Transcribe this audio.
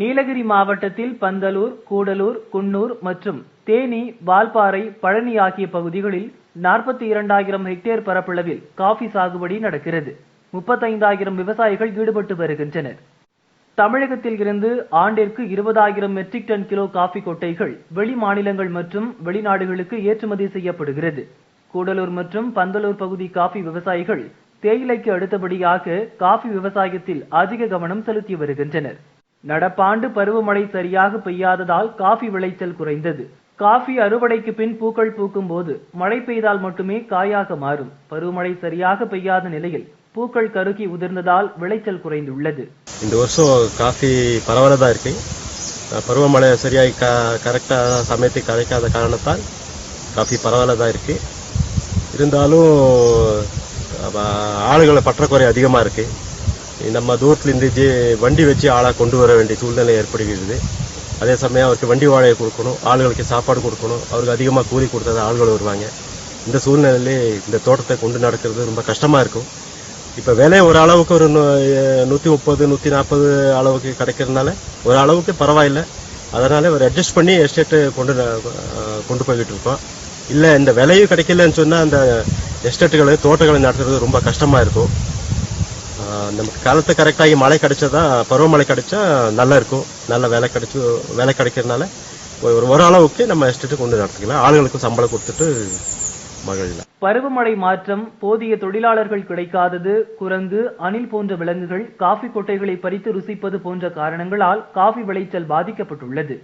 நீலகிரி மாவட்டத்தில் பந்தலூர் கூடலூர் குன்னூர் மற்றும் தேனி வால்பாறை பழனி ஆகிய பகுதிகளில் நாற்பத்தி இரண்டாயிரம் ஹெக்டேர் பரப்பளவில் காஃபி சாகுபடி நடக்கிறது. முப்பத்தைந்தாயிரம் விவசாயிகள் ஈடுபட்டு வருகின்றனர். தமிழகத்தில் இருந்து ஆண்டிற்கு இருபதாயிரம் மெட்ரிக் டன் கிலோ காஃபி கொட்டைகள் வெளி மாநிலங்கள் மற்றும் வெளிநாடுகளுக்கு ஏற்றுமதி செய்யப்படுகிறது. கூடலூர் மற்றும் பந்தலூர் பகுதி காஃபி விவசாயிகள் தேயிலைக்கு அடுத்தபடியாக காஃபி விவசாயத்தில் அதிக கவனம் செலுத்தி வருகின்றனர். நடப்பாண்டு பருவமழை சரியாக பெய்யாததால் காஃபி விளைச்சல் குறைந்தது. காஃபி அறுவடைக்கு பின் பூக்கள் பூக்கும் போது மழை பெய்தால் மட்டுமே காயாக மாறும். பருவமழை சரியாக பெய்யாத நிலையில் பூக்கள் கருகி உதிர்ந்ததால் விளைச்சல் குறைந்துள்ளது. இந்த வருஷம் காஃபி பரவலதா இருக்கு. பருவமழை சரியாகி க கரெக்டாக சமயத்துக்கு கிடைக்காத காரணத்தால் காஃபி பரவலதா இருக்கு. இருந்தாலும் ஆளுகளை பற்றாக்குறை அதிகமாக இருக்கு. நம்ம தூரத்துலேருந்து ஜி வண்டி வச்சு ஆளாக கொண்டு வர வேண்டிய சூழ்நிலை ஏற்படுகிறது. அதே சமயம் அவருக்கு வண்டி வாழையை கொடுக்கணும் ஆளுகளுக்கு சாப்பாடு கொடுக்கணும் அவருக்கு அதிகமாக கூலி கொடுத்தா ஆள்கள் ஆளுகள் வருவாங்க. இந்த சூழ்நிலையிலே இந்த தோட்டத்தை கொண்டு நடக்கிறது ரொம்ப கஷ்டமாக இருக்கும். இப்போ விலை ஒரு அளவுக்கு ஒரு நூற்றி முப்பது நூற்றி நாற்பது அளவுக்கு கிடைக்கிறதுனால ஒரு அளவுக்கு பரவாயில்ல. அதனால் ஒரு அட்ஜஸ்ட் பண்ணி எஸ்டேட்டு கொண்டு ந- கொண்டு போய்கிட்டு இருக்கோம். இல்லை இந்த விலையும் கிடைக்கலன்னு சொன்னால் அந்த எஸ்டேட்டுகளை தோட்டங்களை நடத்துறது ரொம்ப கஷ்டமாக இருக்கும். நமக்கு காலத்தை கரெக்டாகி மழை கிடைச்சதா பருவமழை கிடைச்சா நல்லா இருக்கும் நல்ல வேலை கிடைச்சு வேலை கிடைக்கிறதுனால ஒரு ஒரு அளவுக்கு நம்ம எஸ்டேட்டு கொண்டு நடத்திக்கலாம். ஆளுங்களுக்கும் சம்பளம் கொடுத்துட்டு மகிழலாம் பருவமழை மாற்றம் போதிய தொழிலாளர்கள் கிடைக்காதது குரங்கு அணில் போன்ற விலங்குகள் காஃபி கொட்டைகளை பறித்து ருசிப்பது போன்ற காரணங்களால் காஃபி விளைச்சல் பாதிக்கப்பட்டுள்ளது.